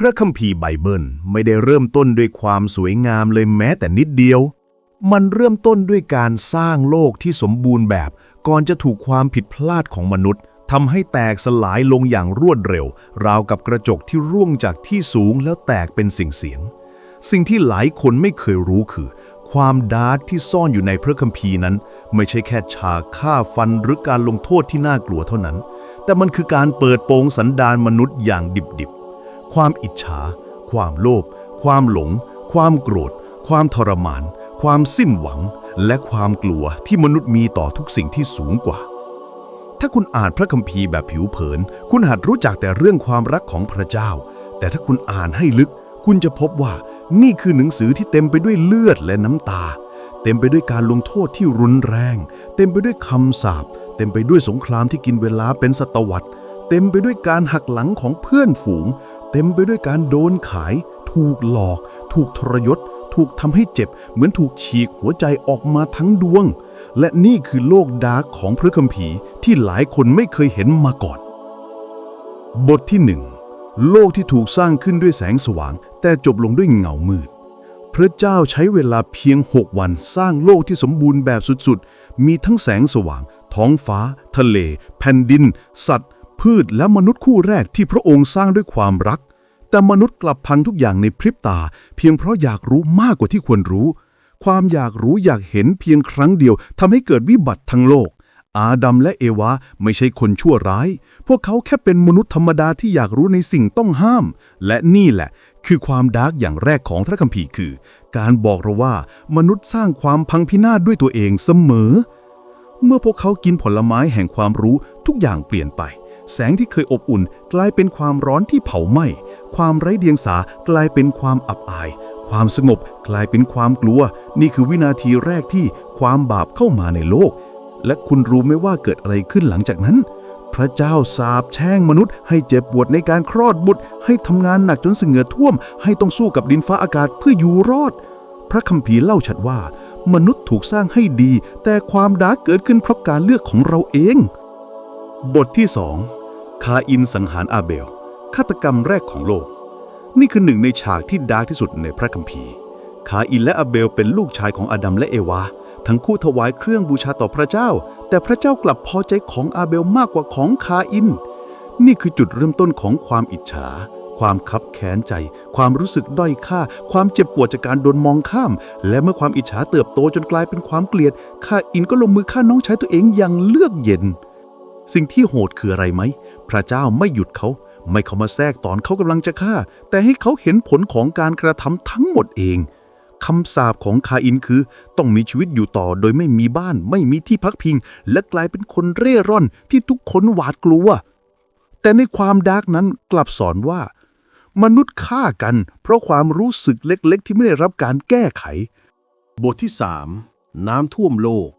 พระคัมภีร์ไบเบิลไม่ได้เริ่มต้นด้วยความสวยงามเลยแม้แต่นิดเดียว มันเริ่มต้นด้วยการสร้างโลกที่สมบูรณ์แบบ ก่อนจะถูกความผิดพลาดของมนุษย์ทำให้แตกสลายลงอย่างรวดเร็ว ราวกับกระจกที่ร่วงจากที่สูงแล้วแตกเป็นสิ่งเสียง สิ่งที่หลายคนไม่เคยรู้คือ ความดาร์กที่ซ่อนอยู่ในพระคัมภีร์นั้น ไม่ใช่แค่ฉากฆ่าฟันหรือการลงโทษที่น่ากลัวเท่านั้น แต่มันคือการเปิดโปงสันดานมนุษย์อย่างดิบ ความอิจฉา ความโลภ ความหลง ความโกรธ ความทรมาน ความสิ้นหวัง และความกลัวที่มนุษย์มีต่อทุกสิ่งที่สูงกว่า ถ้าคุณอ่านพระคัมภีร์แบบผิวเผิน คุณหัดรู้จักแต่เรื่องความรักของพระเจ้า แต่ถ้าคุณอ่านให้ลึก คุณจะพบว่านี่คือหนังสือที่เต็มไปด้วยเลือดและน้ำตา เต็มไปด้วยการลงโทษที่รุนแรง เต็มไปด้วยคำสาป เต็มไปด้วยสงครามที่กินเวลาเป็นศตวรรษ เต็มไปด้วยการหักหลังของเพื่อนฝูง เต็มไปด้วยการโดนขาย ถูกหลอก ถูกทรยศ ถูกทำให้เจ็บ เหมือนถูกฉีกหัวใจออกมาทั้งดวง และนี่คือโลกดาร์กของพระคัมภีร์ที่หลายคนไม่เคยเห็นมาก่อน บทที่หนึ่งโลกที่ถูกสร้างขึ้นด้วยแสงสว่าง แต่จบลงด้วยเงามืด พระเจ้าใช้เวลาเพียง6วันสร้างโลกที่สมบูรณ์แบบสุดๆ มีทั้งแสงสว่าง ท้องฟ้า ทะเล แผ่นดิน สัตว์ พืชและมนุษย์คู่แรกที่พระองค์สร้างด้วยความรัก แต่มนุษย์กลับพังทุกอย่างในพริบตา เพียงเพราะอยากรู้มากกว่าที่ควรรู้ ความอยากรู้อยากเห็นเพียงครั้งเดียวทำให้เกิดวิบัติทั้งโลก อาดัมและเอวาไม่ใช่คนชั่วร้าย พวกเขาแค่เป็นมนุษย์ธรรมดาที่อยากรู้ในสิ่งต้องห้าม และนี่แหละ คือความดาร์กอย่างแรกของพระคัมภีร์คือ การบอกเราว่ามนุษย์สร้างความพังพินาศด้วยตัวเองเสมอ เมื่อพวกเขากินผลไม้แห่งความรู้ทุกอย่างเปลี่ยนไป แสงที่เคยอบอุ่นกลายเป็นความร้อนที่เผาไหม้ ความไร้เดียงสากลายเป็นความอับอาย ความสงบกลายเป็นความกลัว นี่คือวินาทีแรกที่ความบาปเข้ามาในโลก และคุณรู้ไหมว่าเกิดอะไรขึ้นหลังจากนั้น พระเจ้าสาปแช่งมนุษย์ ให้เจ็บปวดในการคลอดบุตร ให้ทำงานหนักจนเสงเหงื่อท่วม ให้ต้องสู้กับดินฟ้าอากาศเพื่ออยู่รอด พระคัมภีร์เล่าชัดว่า มนุษย์ถูกสร้างให้ดี แต่ความดาเกิดขึ้นเพราะการเลือกของเราเองบทที่สอง คาอินสังหารอาเบล ฆาตกรรมแรกของโลก นี่คือหนึ่งในฉากที่ดาร์กที่สุดในพระคัมภีร์ คาอินและอาเบลเป็นลูกชายของอาดัมและเอวา ทั้งคู่ถวายเครื่องบูชาต่อพระเจ้า แต่พระเจ้ากลับพอใจของอาเบลมากกว่าของคาอิน นี่คือจุดเริ่มต้นของความอิจฉา ความคับแค้นใจ ความรู้สึกด้อยค่า ความเจ็บปวดจากการโดนมองข้าม และเมื่อความอิจฉาเติบโตจนกลายเป็นความเกลียดคาอินก็ลงมือฆ่าน้องชายตัวเองอย่างเลือกเย็น สิ่งที่โหดคืออะไรไหม พระเจ้าไม่หยุดเขา ไม่เข้ามาแทรกตอนเขากำลังจะฆ่า แต่ให้เขาเห็นผลของการกระทำทั้งหมดเองคำสาปของคาอินคือ ต้องมีชีวิตอยู่ต่อโดยไม่มีบ้าน ไม่มีที่พักพิง และกลายเป็นคนเร่ร่อนที่ทุกคนหวาดกลัว แต่ในความดาร์กนั้นกลับสอนว่า มนุษย์ฆ่ากัน เพราะความรู้สึกเล็กๆ ที่ไม่ได้รับการแก้ไข บทที่ 3 น้ำท่วมโลก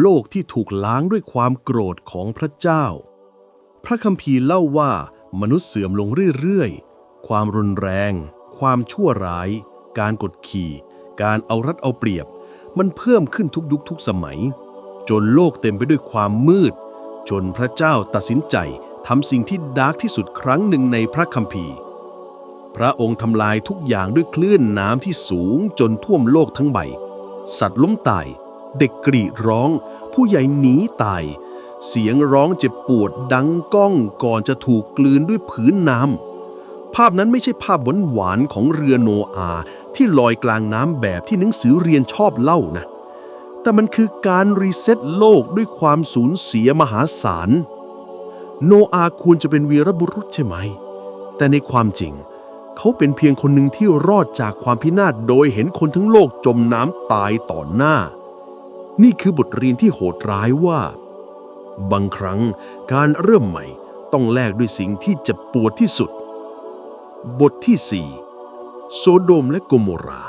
โลกที่ถูกล้างด้วยความโกรธของพระเจ้า พระคัมภีร์เล่าว่ามนุษย์เสื่อมลงเรื่อยๆ ความรุนแรง ความชั่วร้าย การกดขี่ การเอารัดเอาเปรียบ มันเพิ่มขึ้นทุกยุคทุกสมัย จนโลกเต็มไปด้วยความมืด จนพระเจ้าตัดสินใจทำสิ่งที่ดาร์กที่สุดครั้งหนึ่งในพระคัมภีร์ พระองค์ทำลายทุกอย่างด้วยคลื่นน้ำที่สูงจนท่วมโลกทั้งใบ สัตว์ล้มตาย เด็กกรีดร้อง ผู้ใหญ่หนีตาย เสียงร้องเจ็บปวดดังก้องก่อนจะถูกกลืนด้วยผืนน้ำภาพนั้นไม่ใช่ภาพหวานๆของเรือโนอาที่ลอยกลางน้ำแบบที่หนังสือเรียนชอบเล่านะ แต่มันคือการรีเซ็ตโลกด้วยความสูญเสียมหาศาล โนอาควรจะเป็นวีรบุรุษใช่ไหม แต่ในความจริง เขาเป็นเพียงคนหนึ่งที่รอดจากความพินาศโดยเห็นคนทั้งโลกจมน้ำตายต่อหน้า นี่คือบทเรียนที่โหดร้ายว่า บางครั้งการเริ่มใหม่ต้องแลกด้วยสิ่งที่เจ็บปวดที่สุด บทที่ 4 โซโดมและโกโมรา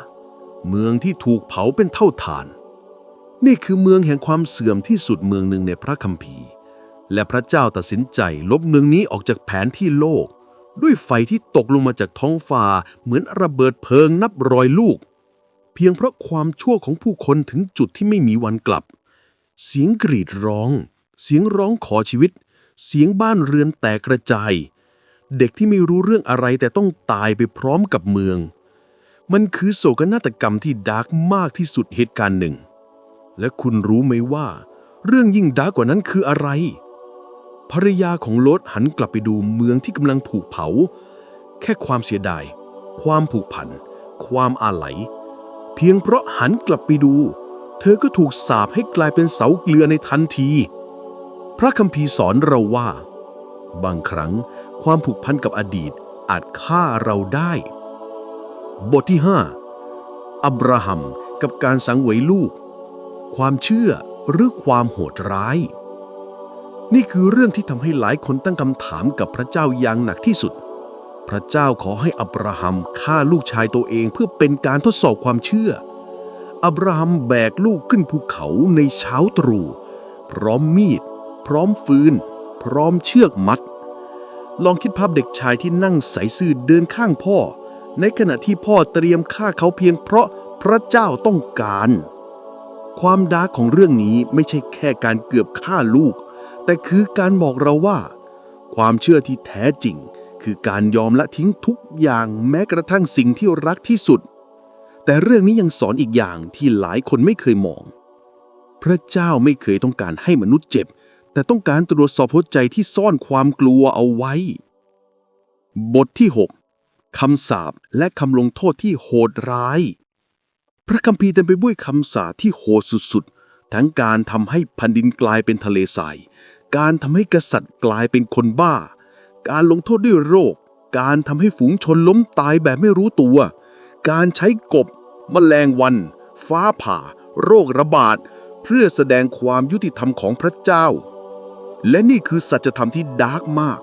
เมืองที่ถูกเผาเป็นเท่าฐาน นี่คือเมืองแห่งความเสื่อมที่สุดเมืองหนึ่งในพระคัมภีร์ และพระเจ้าตัดสินใจลบเมืองนี้ออกจากแผนที่โลก ด้วยไฟที่ตกลงมาจากท้องฟ้าเหมือนระเบิดเพลิงนับรอยลูก พียงเพราะความชั่วของผู้คนถึงจุดที่ไม่มีวันกลับ เสียงกรีดร้อง เสียงร้องขอชีวิต เสียงบ้านเรือนแตกกระจาย เด็กที่ไม่รู้เรื่องอะไรแต่ต้องตายไปพร้อมกับเมือง มันคือโศกนาฏกรรมที่ดาร์กมากที่สุดเหตุการณ์หนึ่ง และคุณรู้ไหมว่า เรื่องยิ่งดาร์กกว่านั้นคืออะไร ภรรยาของโลดหันกลับไปดูเมืองที่กำลังผูกเผา แค่ความเสียดาย ความผูกพัน ความอาลัย พียงเพราะหันกลับไปดู เธอก็ถูกสาปให้กลายเป็นเสาเกลือในทันที พระคัมภีร์สอนเราว่า บางครั้งความผูกพันกับอดีตอาจฆ่าเราได้ บทที่ 5 อับราฮัมกับการสังเวยลูก ความเชื่อหรือความโหดร้าย นี่คือเรื่องที่ทำให้หลายคนตั้งคำถามกับพระเจ้าอย่างหนักที่สุด พระเจ้าขอให้อับราฮัมฆ่าลูกชายตัวเองเพื่อเป็นการทดสอบความเชื่อ อับราฮัมแบกลูกขึ้นภูเขาในเช้าตรู่พร้อมมีด พร้อมฟืน พร้อมเชือกมัด ลองคิดภาพเด็กชายที่นั่งใส่ซื่อเดินข้างพ่อ ในขณะที่พ่อเตรียมฆ่าเขาเพียงเพราะพระเจ้าต้องการ ความดาร์ของเรื่องนี้ไม่ใช่แค่การเกือบฆ่าลูก แต่คือการบอกเราว่า ความเชื่อที่แท้จริง คือการยอมละทิ้งทุกอย่างแม้กระทั่งสิ่งที่รักที่สุด แต่เรื่องนี้ยังสอนอีกอย่างที่หลายคนไม่เคยมอง พระเจ้าไม่เคยต้องการให้มนุษย์เจ็บ แต่ต้องการตรวจสอบหัวใจที่ซ่อนความกลัวเอาไว้ บทที่ 6คำสาปและคำลงโทษที่โหดร้าย พระคัมภีร์เต็มไปด้วยคำสาปที่โหดสุดๆ ทั้งการทำให้แผ่นดินกลายเป็นทะเลทราย การทำให้กษัตริย์กลายเป็นคนบ้า การลงโทษด้วยโรค การทำให้ฝูงชนล้มตายแบบไม่รู้ตัว การใช้กบแมลงวัน ฟ้าผ่า โรคระบาด เพื่อแสดงความยุติธรรมของพระเจ้า และนี่คือสัจธรรมที่ดาร์กมาก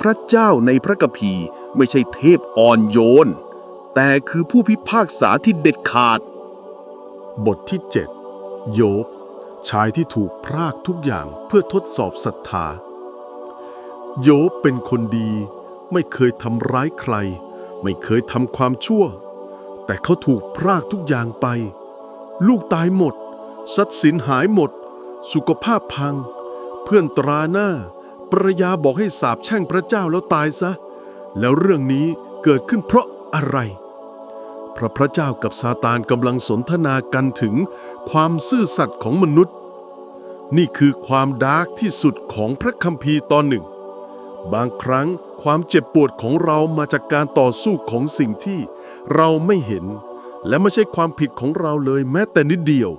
พระเจ้าในพระกัมภีร์ไม่ใช่เทพอ่อนโยน แต่คือผู้พิพากษาที่เด็ดขาด บทที่ 7 โยบชายที่ถูกพรากทุกอย่างเพื่อทดสอบศรัทธา โยบเป็นคนดี ไม่เคยทำร้ายใคร ไม่เคยทำความชั่ว แต่เขาถูกพรากทุกอย่างไป ลูกตายหมดทรัพย์สินหายหมด สุขภาพพัง เพื่อนตราหน้าภรรยาบอกให้สาบแช่งพระเจ้าแล้วตายซะ แล้วเรื่องนี้เกิดขึ้นเพราะอะไร พระพระเจ้ากับซาตานกำลังสนทนากันถึงความซื่อสัตย์ของมนุษย์ นี่คือความดาร์กที่สุดของพระคัมภีร์ตอนหนึ่ง บางครั้งความเจ็บปวดของเรามาจากการต่อสู้ของสิ่งที่เราไม่เห็น และไม่ใช่ความผิดของเราเลยแม้แต่นิดเดียว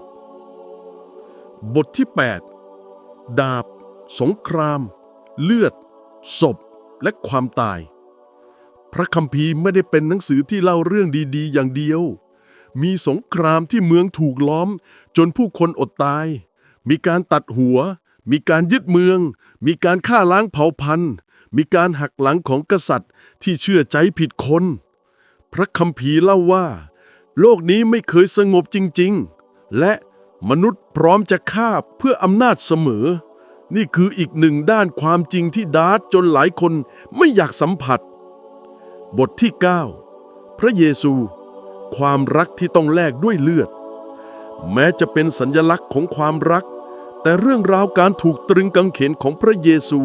บทที่ 8 ดาบ สงคราม เลือด ศพ และความตาย พระคัมภีร์ไม่ได้เป็นหนังสือที่เล่าเรื่องดีๆ อย่างเดียว มีสงครามที่เมืองถูกล้อม จนผู้คนอดตาย มีการตัดหัว มีการยึดเมือง มีการฆ่าล้างเผ่าพันธุ์ มีการหักหลังของกษัตริย์ที่เชื่อใจผิดคน พระคัมภีร์เล่าว่า โลกนี้ไม่เคยสงบจริง ๆ และมนุษย์พร้อมจะฆ่าเพื่ออำนาจเสมอ นี่คืออีกหนึ่งด้านความจริงที่ดาร์กจนหลายคนไม่อยากสัมผัส บทที่ 9 พระเยซู ความรักที่ต้องแลกด้วยเลือด แม้จะเป็นสัญลักษณ์ของความรัก แต่เรื่องราวการถูกตรึงกังเขนของพระเยซู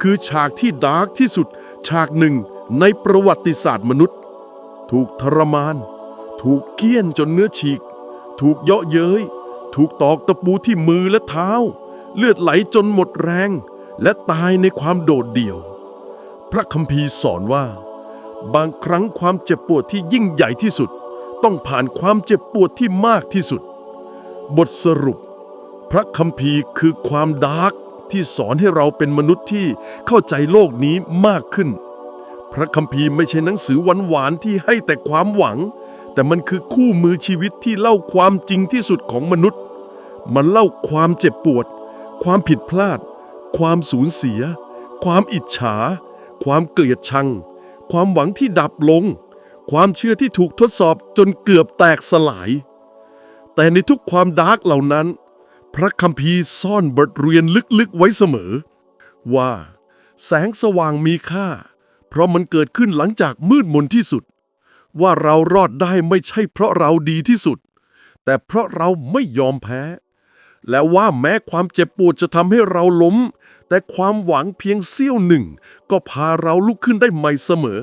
คือฉากที่ดาร์กที่สุด ฉากหนึ่งในประวัติศาสตร์มนุษย์ ถูกทรมาน ถูกเกี้ยนจนเนื้อฉีก ถูกเยาะเย้ย ถูกตอกตะปูที่มือและเท้า เลือดไหลจนหมดแรง และตายในความโดดเดี่ยว พระคัมภีร์สอนว่า บางครั้งความเจ็บปวดที่ยิ่งใหญ่ที่สุด ต้องผ่านความเจ็บปวดที่มากที่สุด บทสรุป พระคัมภีร์คือความดาร์ก ที่สอนให้เราเป็นมนุษย์ที่เข้าใจโลกนี้มากขึ้น พระคัมภีร์ไม่ใช่หนังสือหวานๆที่ให้แต่ความหวัง แต่มันคือคู่มือชีวิตที่เล่าความจริงที่สุดของมนุษย์ มันเล่าความเจ็บปวด ความผิดพลาด ความสูญเสีย ความอิจฉา ความเกลียดชัง ความหวังที่ดับลง ความเชื่อที่ถูกทดสอบจนเกือบแตกสลาย แต่ในทุกความดาร์กเหล่านั้น พระคัมภีร์ซ่อนบทเรียนลึกๆไว้เสมอ ว่า แสงสว่างมีค่า เพราะมันเกิดขึ้นหลังจากมืดมนที่สุด ว่าเรารอดได้ไม่ใช่เพราะเราดีที่สุด แต่เพราะเราไม่ยอมแพ้ และว่าแม้ความเจ็บปวดจะทำให้เราล้ม แต่ความหวังเพียงเสี้ยวหนึ่ง ก็พาเราลุกขึ้นได้ใหม่เสมอ